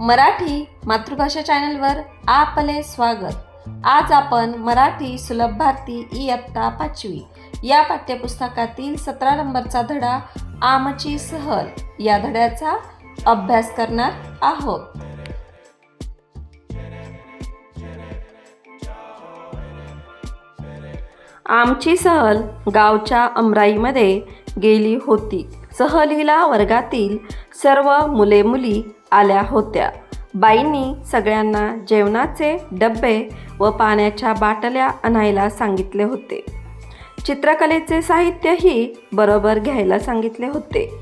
मराठी मातृभाषा चॅनलवर आपले स्वागत. आज आपण मराठी सुलभ भारती इयत्ता पाचवी या पाठ्यपुस्तकातील सतरा नंबरचा धडा आमची सहल या धड्याचा अभ्यास करणार आहोत. आमची सहल गावच्या अमराईमध्ये गेली होती. सहलीला वर्गातील सर्व मुले मुली आल्या होत्या. बाईंनी सगळ्यांना जेवणाचे डब्बे व पाण्याच्या बाटल्या आणायला सांगितले होते. चित्रकलेचे साहित्यही बरोबर घ्यायला सांगितले होते.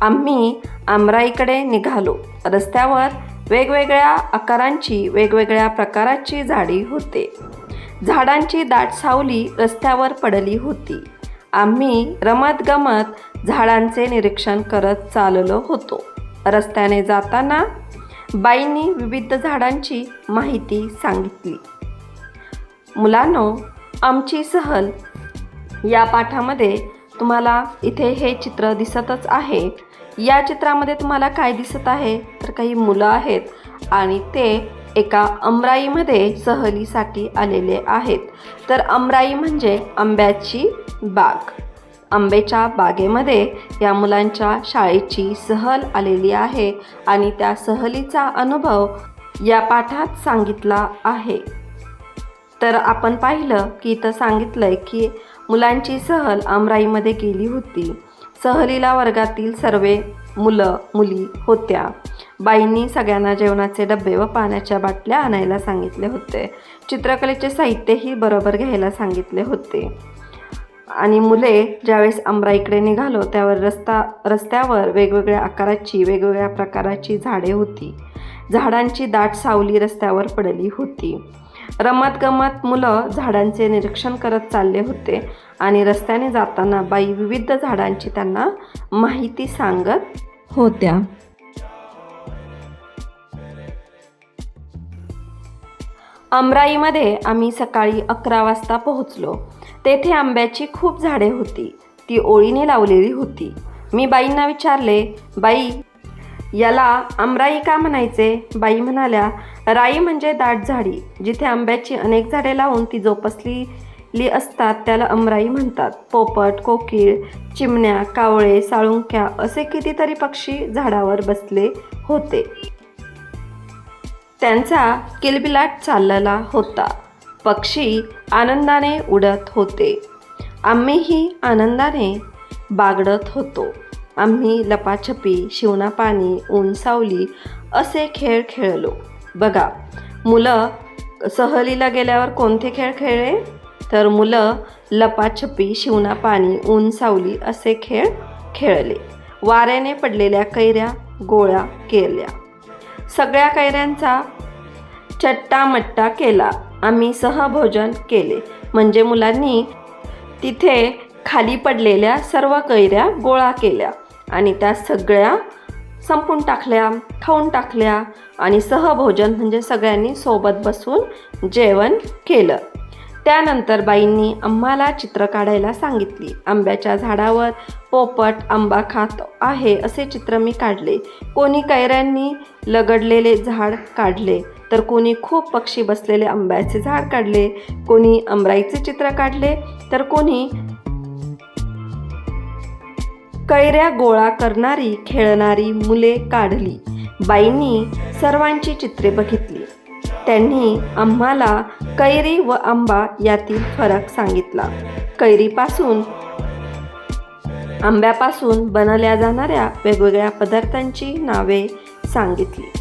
आम्ही आमराईकडे निघालो. रस्त्यावर वेगवेगळ्या आकारांची वेगवेगळ्या प्रकाराची झाडी होते. झाडांची दाट सावली रस्त्यावर पडली होती. आम्ही रमत गमत झाडांचे निरीक्षण करत चाललो होतो. रस्त्याने जाताना बाईंनी विविध झाडांची माहिती सांगितली. मुलांनो आमची सहल या पाठामध्ये तुम्हाला इथे हे चित्र दिसतच आहे. या चित्रामध्ये तुम्हाला काय दिसत आहे? तर काही मुलं आहेत आणि ते एका अमराईमध्ये सहलीसाठी आलेले आहेत. तर अमराई म्हणजे आंब्याची बाग. आंब्याच्या बागेमध्ये या मुलांच्या शाळेची सहल आलेली आहे आणि त्या सहलीचा अनुभव या पाठात सांगितला आहे. तर आपण पाहिलं की इथं सांगितलं आहे की मुलांची सहल अमराईमध्ये गेली होती. सहलीला वर्गातील सर्व मुलं मुली होत्या. बाईंनी सगळ्यांना जेवणाचे डबे व पाण्याच्या बाटल्या आणायला सांगितले होते. चित्रकलेचे साहित्यही बरोबर घ्यायला सांगितले होते. आणि मुले ज्यावेळेस अमराईकडे निघालो त्यावर रस्ता रस्त्यावर वेगवेगळ्या आकाराची वेगवेगळ्या प्रकाराची झाडे होती. झाडांची दाट सावली रस्त्यावर पडली होती. रमत गमत मुलं झाडांचे निरीक्षण करत चालले होते आणि रस्त्याने जाताना बाई विविध झाडांची त्यांना माहिती सांगत होत्या. अमराईमध्ये आम्ही सकाळी अकरा वाजता पोहोचलो. तेथे आंब्याची खूप झाडे होती. ती ओळीने लावलेली होती. मी बाईंना विचारले बाई याला आमराई का म्हणायचे? बाई म्हणाल्या राई म्हणजे दाट झाडी. जिथे आंब्याची अनेक झाडे लावून ती जोपासलेली असतात त्याला अमराई म्हणतात. पोपट कोकिळ चिमण्या कावळे साळुंक्या असे कितीतरी पक्षी झाडावर बसले होते. त्यांचा किलबिलाट चाललेला होता. पक्षी आनंदाने उडत होते. आम्हीही आनंदाने बागडत होतो. आम्ही लपाछपी शिवणापाणी ऊन सावली असे खेळ खेळलो. बघा मुलं सहलीला गेल्यावर कोणते खेळ खेळले? तर मुलं लपाछपी शिवणापाणी ऊन सावली असे खेळ खेळले. वाऱ्याने पडलेल्या कैऱ्या गोळ्या केल्या. सगळ्या कैऱ्यांचा चट्टामट्टा केला. आम्ही सहभोजन केले. म्हणजे मुलांनी तिथे खाली पडलेल्या सर्व कैऱ्या गोळा केल्या आणि त्या सगळ्या संपून टाकल्या खाऊन टाकल्या आणि सहभोजन म्हणजे सगळ्यांनी सोबत बसून जेवण केलं. त्यानंतर बाईंनी आम्हाला चित्र काढायला सांगितली. आंब्याच्या झाडावर पोपट आंबा खात आहे असे चित्र मी काढले. कोणी कैऱ्यांनी लगडलेले झाड काढले तर कोणी खूप पक्षी बसलेले आंब्याचे झाड काढले. कोणी अमराईचे चित्र काढले तर कोणी कैऱ्या गोळा करणारी खेळणारी मुले काढली. बाईंनी सर्वांची चित्रे बघितली. त्यांनी आम्हाला कैरी व आंबा यातील फरक सांगितला. कैरीपासून आंब्यापासून बनवल्या जाणाऱ्या वेगवेगळ्या पदार्थांची नावे सांगितली.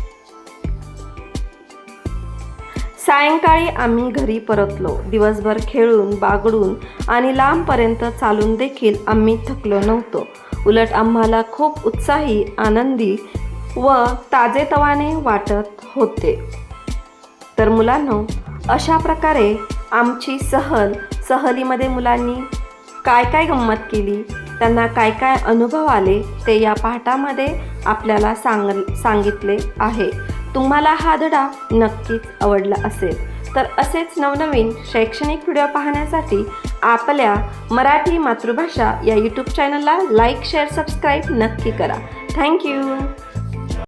सायंकाळी आम्ही घरी परतलो. दिवसभर खेळून बागडून आणि लांबपर्यंत चालून देखील आम्ही थकलो नव्हतो. उलट आम्हाला खूप उत्साही आनंदी व ताजेतवाने वाटत होते. तर मुलांनो अशा प्रकारे आमची सहल सहलीमध्ये मुलांनी काय काय गंमत केली त्यांना काय काय अनुभव आले ते या पाठामध्ये आपल्याला सांग सांगितले आहे. तुम्हाला हा धडा नक्कीच आवडला असेल. तर असेच नवनवीन शैक्षणिक व्हिडिओ पाहण्यासाठी आपल्या मराठी मातृभाषा या यूट्यूब चॅनलला लाईक शेअर सबस्क्राईब नक्की करा. थँक्यू